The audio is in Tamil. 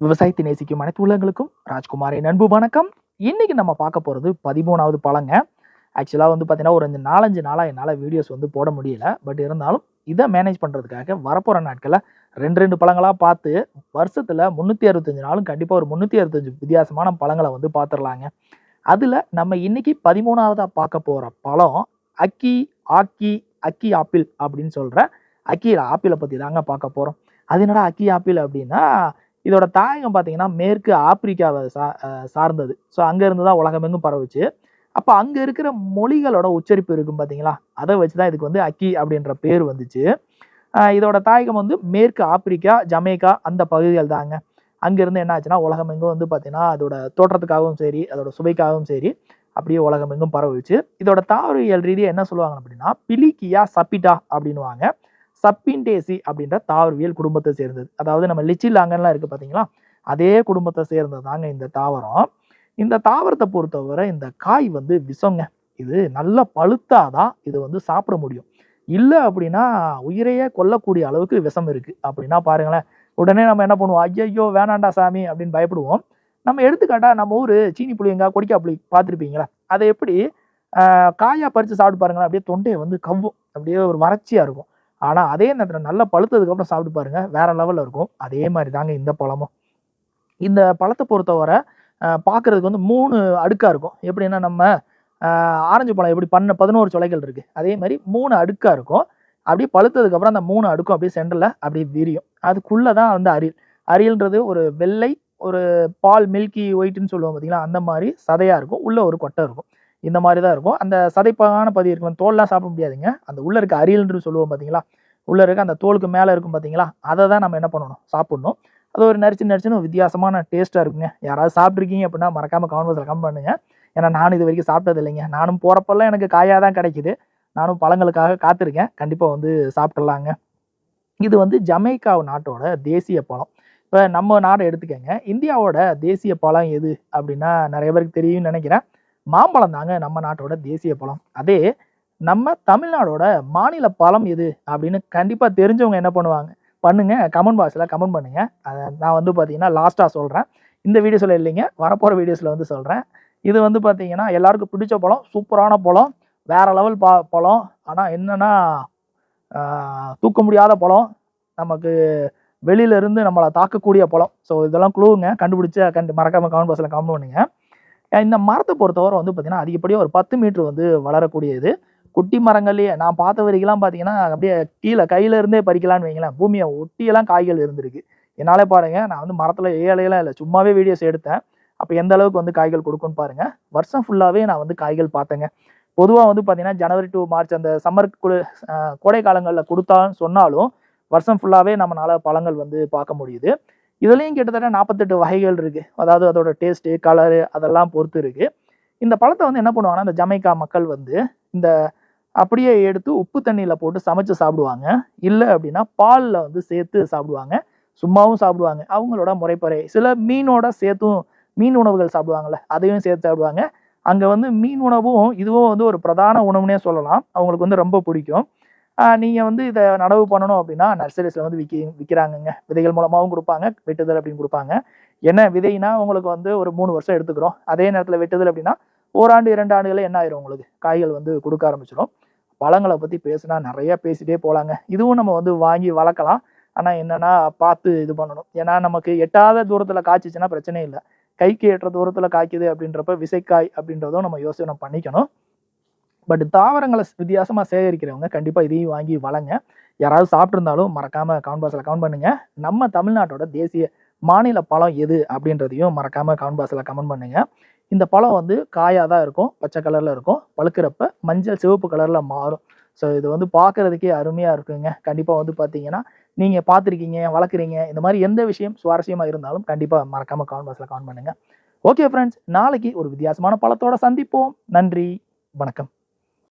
விவசாயத்தை நேசிக்கும் அனைத்து உள்ளங்களுக்கும் ராஜ்குமாரின் அன்பு வணக்கம். இன்னைக்கு நம்ம பார்க்க போகிறது பதிமூணாவது பழங்க. ஆக்சுவலாக வந்து பார்த்தீங்கன்னா ஒரு அஞ்சு நாலஞ்சு நாளாக என்னால் வீடியோஸ் வந்து போட முடியல. பட் இருந்தாலும் இதை மேனேஜ் பண்ணுறதுக்காக வரப்போகிற நாட்களில் ரெண்டு ரெண்டு பழங்களாக பார்த்து வருஷத்தில் முந்நூற்றி அறுபத்தஞ்சு நாளும் கண்டிப்பாக ஒரு முந்நூற்றி அறுபத்தஞ்சு வித்தியாசமான பழங்களை வந்து பார்த்துடலாங்க அதில் நம்ம இன்னைக்கு பதிமூணாவதாக பார்க்க போகிற பழம் அக்கி ஆக்கி அக்கி ஆப்பிள் அப்படின்னு சொல்கிற அக்கி ஆப்பிளை பற்றி தாங்க பார்க்க போகிறோம் அது என்னடா அக்கி ஆப்பிள் அப்படின்னா இதோட தாயகம் பார்த்தீங்கன்னா மேற்கு ஆப்பிரிக்காவை சா சார்ந்தது. ஸோ அங்கேருந்து தான் உலகமெங்கும் பரவுச்சு. அப்போ அங்கே இருக்கிற மொழிகளோட உச்சரிப்பு இருக்கும் பார்த்தீங்களா அதை வச்சு தான் இதுக்கு வந்து அக்கி அப்படின்ற பேர் வந்துச்சு. இதோட தாயகம் வந்து மேற்கு ஆப்பிரிக்கா ஜமேக்கா அந்த பகுதிகள் தாங்க. அங்கேருந்து என்ன ஆச்சுன்னா உலகமெங்கும் வந்து பார்த்தீங்கன்னா அதோட தோற்றத்துக்காகவும் சரி அதோட சுவைக்காகவும் சரி அப்படியே உலகமெங்கும் பரவுச்சு. இதோட தாவரவியல் ரீதியாக என்ன சொல்லுவாங்க அப்படின்னா பிலிக்கியா சப்பிட்டா அப்படின்னுவாங்க. சப்பின்டேசி அப்படின்ற தாவரவியல் குடும்பத்தை சேர்ந்தது. அதாவது நம்ம லிச்சிலாங்கன்லாம் இருக்குது பார்த்தீங்களா அதே குடும்பத்தை சேர்ந்தது தாங்க இந்த தாவரம். இந்த தாவரத்தை பொறுத்தவரை இந்த காய் வந்து விஷங்க. இது நல்லா பழுத்தாதான் இது வந்து சாப்பிட முடியும். இல்லை அப்படின்னா உயிரையே கொல்லக்கூடிய அளவுக்கு விஷம் இருக்குது அப்படின்னா பாருங்களேன் உடனே நம்ம என்ன பண்ணுவோம்? ஐயையோ வேணாண்டா சாமி அப்படின்னு பயப்படுவோம். நம்ம எடுத்துக்காட்டா நம்ம ஊர் சீனி புளியங்கா கொடிக்கா புளி பார்த்துருப்பீங்களா அதை எப்படி காயாக காயா பறித்து சாப்பிட்டு பாருங்களேன் அப்படியே தொண்டையை வந்து கவ்வும். அப்படியே ஒரு வறட்சியாக இருக்கும். ஆனால் அதே நேரத்தில் நல்லா பழுத்ததுக்கப்புறம் சாப்பிட்டு பாருங்க வேற லெவலில் இருக்கும். அதே மாதிரி தாங்க இந்த பழமும். இந்த பழத்தை பொறுத்தவரை பார்க்குறதுக்கு வந்து மூணு அடுக்காக இருக்கும். எப்படின்னா நம்ம ஆரஞ்சு பழம் எப்படி பண்ண பதினோரு சொலைகள் இருக்குது அதே மாதிரி மூணு அடுக்காக இருக்கும். அப்படியே பழுத்ததுக்கப்புறம் அந்த மூணு அடுக்கும் அப்படியே சென்டரில் அப்படியே விரியும். அதுக்குள்ளே தான் வந்து அரியல் அரியல்ன்றது ஒரு வெள்ளை ஒரு பால் மில்கி ஒயிட்னு சொல்லுவோம் பார்த்தீங்களா அந்த மாதிரி சதையாக இருக்கும். உள்ளே ஒரு கொட்டை இருக்கும். இந்த மாதிரி தான் இருக்கும். அந்த சதைப்பான பதி இருக்கும். தோல்லாம் சாப்பிட முடியாதுங்க. அந்த உள்ளே இருக்க அரியல்ன்று சொல்லுவோம் பார்த்தீங்களா உள்ளே இருக்க அந்த தோலுக்கு மேலே இருக்கும் பார்த்தீங்களா அதை தான் நம்ம என்ன பண்ணணும்? சாப்பிடணும். அது ஒரு நரிச்சு நரிச்சுன்னு வித்தியாசமான டேஸ்ட்டாக இருக்குங்க. யாராவது சாப்பிட்ருக்கீங்க அப்படின்னா மறக்காமல் கமெண்ட் கம் பண்ணுங்க. ஏன்னா நானும் இது வரைக்கும் சாப்பிட்டது இல்லைங்க. நானும் போகிறப்பெல்லாம் எனக்கு காயாக தான் கிடைக்குது. நானும் பழங்களுக்காக காத்திருக்கேன். கண்டிப்பாக வந்து சாப்பிட்றலாங்க இது வந்து ஜமைக்கா நாட்டோட தேசிய பழம். இப்போ நம்ம நாடை எடுத்துக்கங்க. இந்தியாவோட தேசிய பழம் எது அப்படின்னா நிறைய பேருக்கு தெரியும்னு நினைக்கிறேன். மாம்பழம் தாங்க நம்ம நாட்டோட தேசிய பழம். அதே நம்ம தமிழ்நாடோட மாநில பழம் எது அப்படின்னு கண்டிப்பாக தெரிஞ்சவங்க என்ன பண்ணுவாங்க? பண்ணுங்க கமெண்ட் பாக்ஸில் கமெண்ட் பண்ணுங்க. அதை நான் வந்து பார்த்தீங்கன்னா லாஸ்ட்டாக சொல்கிறேன் இந்த வீடியோஸில் இல்லைங்க வரப்போகிற வீடியோஸில் வந்து சொல்கிறேன் இது வந்து பார்த்தீங்கன்னா எல்லாருக்கும் பிடிச்ச பழம் சூப்பரான பழம் வேற லெவல் பா பழம். ஆனால் என்னென்னா தூக்க முடியாத பழம் நமக்கு வெளியில இருந்து நம்மளை தாக்கக்கூடிய பழம். ஸோ இதெல்லாம் குழுவுங்க கண்டுபிடிச்சு கண்டு மறக்காமல் கமெண்ட் பாக்ஸில் கமெண்ட் பண்ணுங்கள் இந்த மரத்தை பொறுத்தவரை வந்து பார்த்தீங்கன்னா அதிகப்படியாக ஒரு பத்து மீட்ரு வந்து வளரக்கூடியது. குட்டி மரங்கள்லேயே நான் பார்த்த வரைக்கும்லாம் பார்த்தீங்கன்னா அப்படியே கீழே கையில இருந்தே பறிக்கலாம்னு வைங்களேன். பூமியை ஒட்டியெல்லாம் காய்கள் இருந்திருக்கு. என்னாலே பாருங்கள் நான் வந்து மரத்தில் ஏழையெல்லாம் இல்லை சும்மாவே வீடியோஸ் எடுத்தேன். அப்போ எந்த அளவுக்கு வந்து காய்கள் கொடுக்கும்னு பாருங்கள் வருஷம் ஃபுல்லாகவே நான் வந்து காய்கள் பார்த்தேங்க. பொதுவாக வந்து பார்த்தீங்கன்னா ஜனவரி டு மார்ச் அந்த சம்மர் குளு கோடை காலங்களில் கொடுத்தான்னு சொன்னாலும் வருஷம் ஃபுல்லாகவே நம்மளால் பழங்கள் வந்து பார்க்க முடியுது. இதுலேயும் கிட்டத்தட்ட நாற்பத்தெட்டு வகைகள் இருக்குது அதாவது அதோட டேஸ்ட்டு கலரு அதெல்லாம் பொறுத்து இருக்குது இந்த பழத்தை வந்து என்ன பண்ணுவாங்கன்னா இந்த ஜமைக்கா மக்கள் வந்து இந்த அப்படியே எடுத்து உப்பு தண்ணியில் போட்டு சமைச்சு சாப்பிடுவாங்க. இல்லை அப்படின்னா பாலில் வந்து சேர்த்து சாப்பிடுவாங்க. சும்மாவும் சாப்பிடுவாங்க. அவங்களோட முறைப்பறை. சில மீனோட சேர்த்தும் மீன் உணவுகள் சாப்பிடுவாங்கள்ல அதையும் சேர்த்து சாப்பிடுவாங்க. அங்கே வந்து மீன் உணவும் இதுவும் வந்து ஒரு பிரதான உணவுனே சொல்லலாம். அவங்களுக்கு வந்து ரொம்ப பிடிக்கும். நீங்கள் வந்து இதை நடவு பண்ணணும் அப்படின்னா நர்சரிஸில் வந்து விற்கி விற்கிறாங்கங்க விதைகள் மூலமாகவும் கொடுப்பாங்க வெட்டுதல் அப்படின்னு கொடுப்பாங்க. என்ன விதைனா உங்களுக்கு வந்து ஒரு மூணு வருஷம் எடுத்துக்கிறோம். அதே நேரத்தில் வெட்டுதல் அப்படின்னா ஓராண்டு இரண்டு ஆண்டுகளே என்ன ஆயிரும் உங்களுக்கு? காய்கள் வந்து கொடுக்க ஆரம்பிச்சிடும் பழங்களை பற்றி பேசினா நிறையா பேசிட்டே போகலாங்க இதுவும் நம்ம வந்து வாங்கி வளர்க்கலாம். ஆனால் என்னென்னா பார்த்து இது பண்ணணும். ஏன்னா நமக்கு எட்டாத தூரத்தில் காய்ச்சிச்சுன்னா பிரச்சனை இல்லை. கைக்கு எட்டுற தூரத்தில் காய்க்குது அப்படின்றப்ப விசைக்காய் அப்படின்றதும் நம்ம யோசனை பண்ணிக்கணும். பட் தாவரங்களை வித்தியாசமாக சேகரிக்கிறவங்க கண்டிப்பாக இதையும் வாங்கி வளங்க. யாராவது சாப்பிட்ருந்தாலும் மறக்காமல் கவுண்ட் பாக்ஸில் கவுண்ட் பண்ணுங்கள் நம்ம தமிழ்நாட்டோட தேசிய மாநில பழம் எது அப்படின்றதையும் மறக்காமல் கவுண்ட் பாக்ஸில் கமெண்ட் பண்ணுங்கள் இந்த பழம் வந்து காயாக தான் இருக்கும் பச்சை கலரில் இருக்கும். பழுக்கிறப்ப மஞ்சள் சிவப்பு கலரில் மாறும். ஸோ இது வந்து பார்க்கறதுக்கே அருமையாக இருக்குங்க. கண்டிப்பாக வந்து பார்த்தீங்கன்னா நீங்கள் பார்த்துருக்கீங்க வளர்க்குறீங்க இந்த மாதிரி எந்த விஷயம் சுவாரஸ்யமாக இருந்தாலும் கண்டிப்பாக மறக்காமல் கமெண்ட் பாக்ஸில் கமெண்ட் பண்ணுங்கள் ஓகே ஃப்ரெண்ட்ஸ் நாளைக்கு ஒரு வித்தியாசமான பழத்தோட சந்திப்போம். நன்றி. வணக்கம்.